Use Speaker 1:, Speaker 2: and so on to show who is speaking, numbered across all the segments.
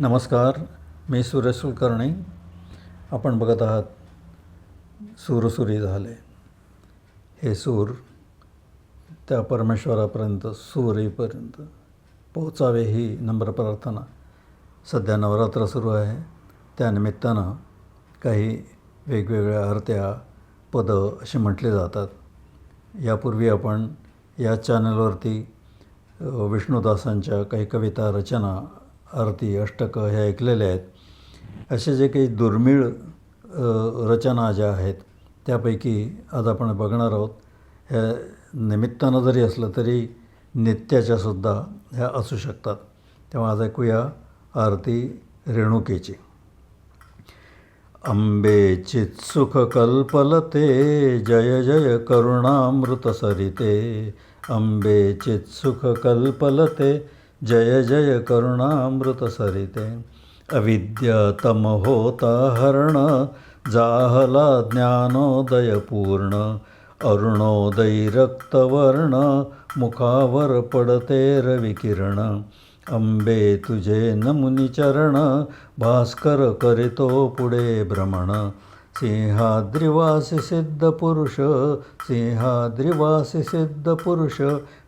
Speaker 1: नमस्कार मी सुरेश कुलकर्णी. आपण बघत आहात सूरसुरी झाले. हे सूर त्या परमेश्वरापर्यंत सूर पोहोचावे ही नम्र प्रार्थना सध्या नवरात्र सुरू आहे. त्यानिमित्तानं काही वेगवेगळ्या आरत्या पदं अशी म्हटली जातात. यापूर्वी आपण या चॅनलवरती विष्णुदासांच्या काही कविता रचना आरती अष्टकं हे ऐकलेले आहेत. असे जे काही दुर्मिळ रचना ज्या आहेत त्यापैकी आज आपण बघणार आहोत. ह्या निमित्तानं जरी असलं तरी नित्याच्यासुद्धा ह्या असू शकतात. तेव्हा आज ऐकूया आरती रेणुकेची. अंबे चित्सुख कल्पलते जय जय करुणामृत सरिते अंबे चित्सुख कल्पलते जय जय करुणामृत सरिते अविद्यतमहोता हरण जाहला ज्ञानोदय पूर्ण अरुणोदय रक्तवर्ण मुखावर पडते रविकिरण। अंबे तुझे नमुनिचरण भास्कर करितो पुढे भ्रमण। सिंहाद्रिवासी सिद्ध पुरुष सिंहाद्रिवासी सिद्ध पुरुष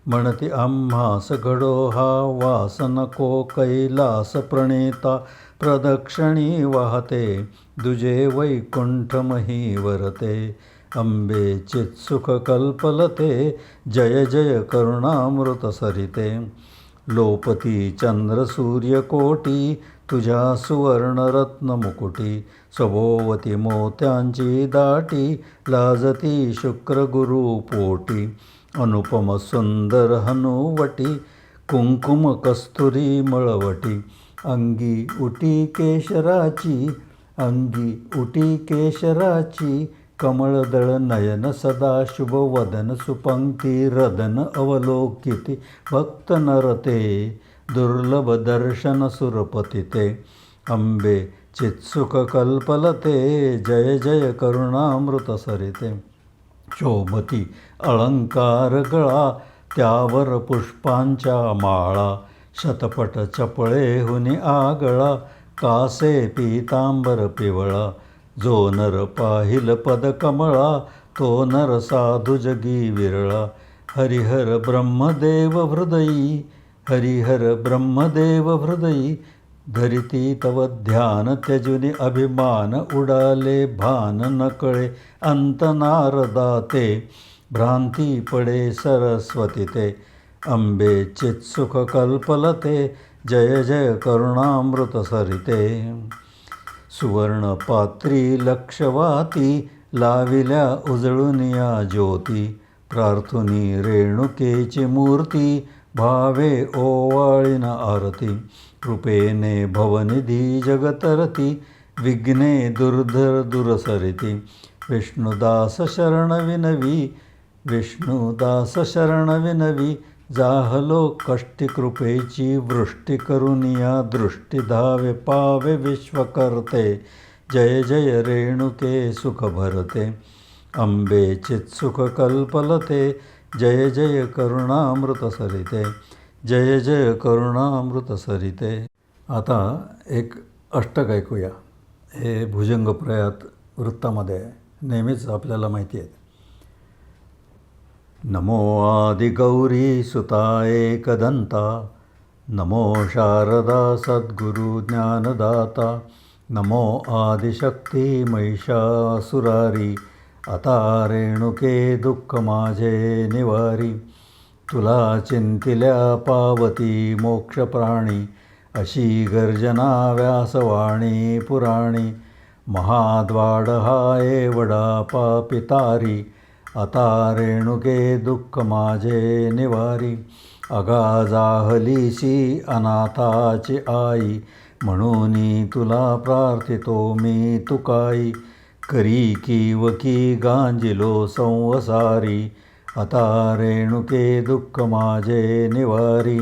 Speaker 1: म्हणती आम्हास घडो हा वास नको कैलास प्रणेता प्रदक्षिणी वाहते दुजे वैकुंठ वरते अंबे चित्सुख कल्पलते जय जय करुणामृत सरिते लोपती चंद्र सूर्यकोटी तुझ्या सुवर्णरत्न मुकुटी स्वभोवती मोत्यांची दाटी लाजती शुक्र ಅನುಪಮ ಸುಂದರ ಹನುವಟಿ, ಕುಂಕುಮ ಕಸ್ತೂರಿ ಮಳವಟಿ, ಅಂಗಿ ಉಟಿ ಕೇಶರಾಚಿ, ಅಂಗಿ ಉಟಿ ಕೇಶರಾಚಿ, ಕಮಳದಳ ನಯನ ಸದಾ ಶುಭ ವದನ ಸುಪಂಕ್ತಿ ರದನ ಅವಲೋಕಿತಿ ಭಕ್ತನರತೆ ದುರ್ಲಭ ದರ್ಶನ ಸುರಪತಿತೆ, ಅಂಬೆ ಚಿತ್ಸುಖ ಕಲ್ಪಲತೆ, ಜಯ ಜಯ ಕರುಣಾಮೃತ ಸರಿತೆ. शोभती अलंकार गळा त्यावर पुष्पांच्या माळा शतपट चपळे हुनी आगळा कासे पीतांबर पिवळा जो नर पाहिल पदकमळा तो नर साधू जगी विरळा. हरिहर ब्रह्मदेव हृदयी हरिहर ब्रह्मदेव हृदयी धरिती तव ध्यान त्यजुनी अभिमान उडाले भान नकळे अंत नारदाते भ्रांती पडे सरस्वती ते अंबे चित्सुख कल्पलते जय जय करुणामृत सरिते. सुवर्ण पात्री लक्षवाती लाविल्या उजळून या ज्योती प्रार्थुनी रेणुकेची मूर्ती भावे ओवाळीन आरती. कृपेने भवनिधी जगतरती विघ्ने दुर्धर दुरसरिती। विष्णुदास शरण विनवी विष्णुदास शरण विनवी जाहलो कष्टी कृपेची वृष्टी करुनिया दृष्टी धावे पावे विश्वकर्ते। जय जय रेणुके सुख भरते अंबे चित्सुख कल्पलते जय जय करुणामृत सरिते जय जय करुणामृत सरिते आता एक अष्टक ऐकूया. हे भुजंगप्रयात वृत्तामध्ये नेहमीच आपल्याला माहिती आहे नमो आदिगौरी सुता एकदंता. नमो शारदा सद्गुरु ज्ञानदाता. नमो आदिशक्ती महिषासुरारी. आता रेणुके दुःख माझे निवारी. तुला चिंतिल्या पावती मोक्षप्राणी अशी गर्जना व्यासवाणी पुराणी. महाद्वाड हा एवढा पापितारी आता रेणुके दुःख माझे निवारी. अगा जाहलीशी अनाथाची आई म्हणून तुला प्रार्थितो मी तुकाई. करी की वकी गांजिलो संवसारी आता रेणुके दुःख माझे निवारी.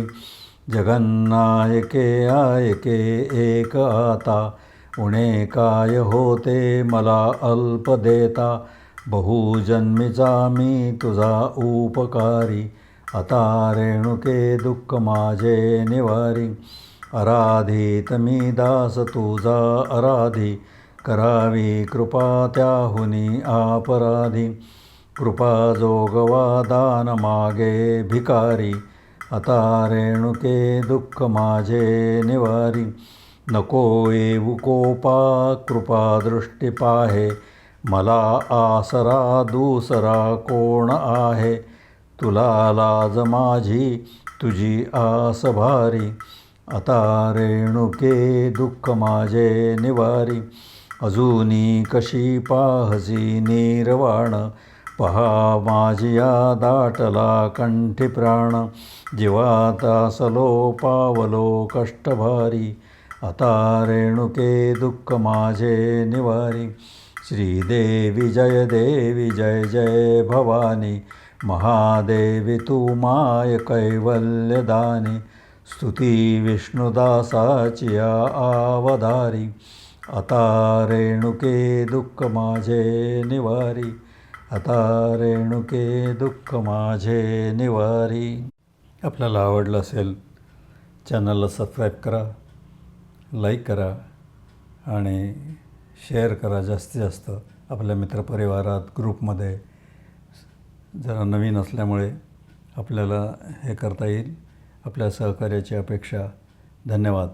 Speaker 1: जगन्नायके आयके एक आता. उणे काय होते मला अल्प देता. बहुजन्मीचा मी तुझा उपकारी. आता रेणुके दुःख माझे निवारी. अराधित मी दास तुझा अराधी करावी कृपा त्याहुनी आपराधी. कृपा जोगवा दान मागे भिकारी आता रेणुके दुःख माझे निवारी। नको येऊ कोपा कृपा दृष्टी पाहे मला आसरा दुसरा कोण आहे। तुला लाज माझी तुझी आस भारी आता रेणुके दुःख माझे निवारी। अजूनी कशी पाहसी निर्वाण पहा माझिया दाटला कंठी प्राण जीवाता सलो पावलो कष्टभारी आता रेणुके दुःख माझे निवारी. श्रीदेवी जय देवी जय जय भवानी महादेवी तू माय कैवल्यदानी. स्तुती विष्णुदासाचिया आवधारी आता रेणुके दुःख माझे निवारी. आता रेणुके दुःख माझे निवारी. आपल्याला आवडलं असेल चॅनलला सबस्क्राईब करा लाईक करा आणि शेअर करा जास्तीत जास्त आपल्या मित्रपरिवारात ग्रुपमध्ये जरा नवीन असल्यामुळे आपल्याला हे करता येईल. आपल्या सहकार्याची अपेक्षा. धन्यवाद.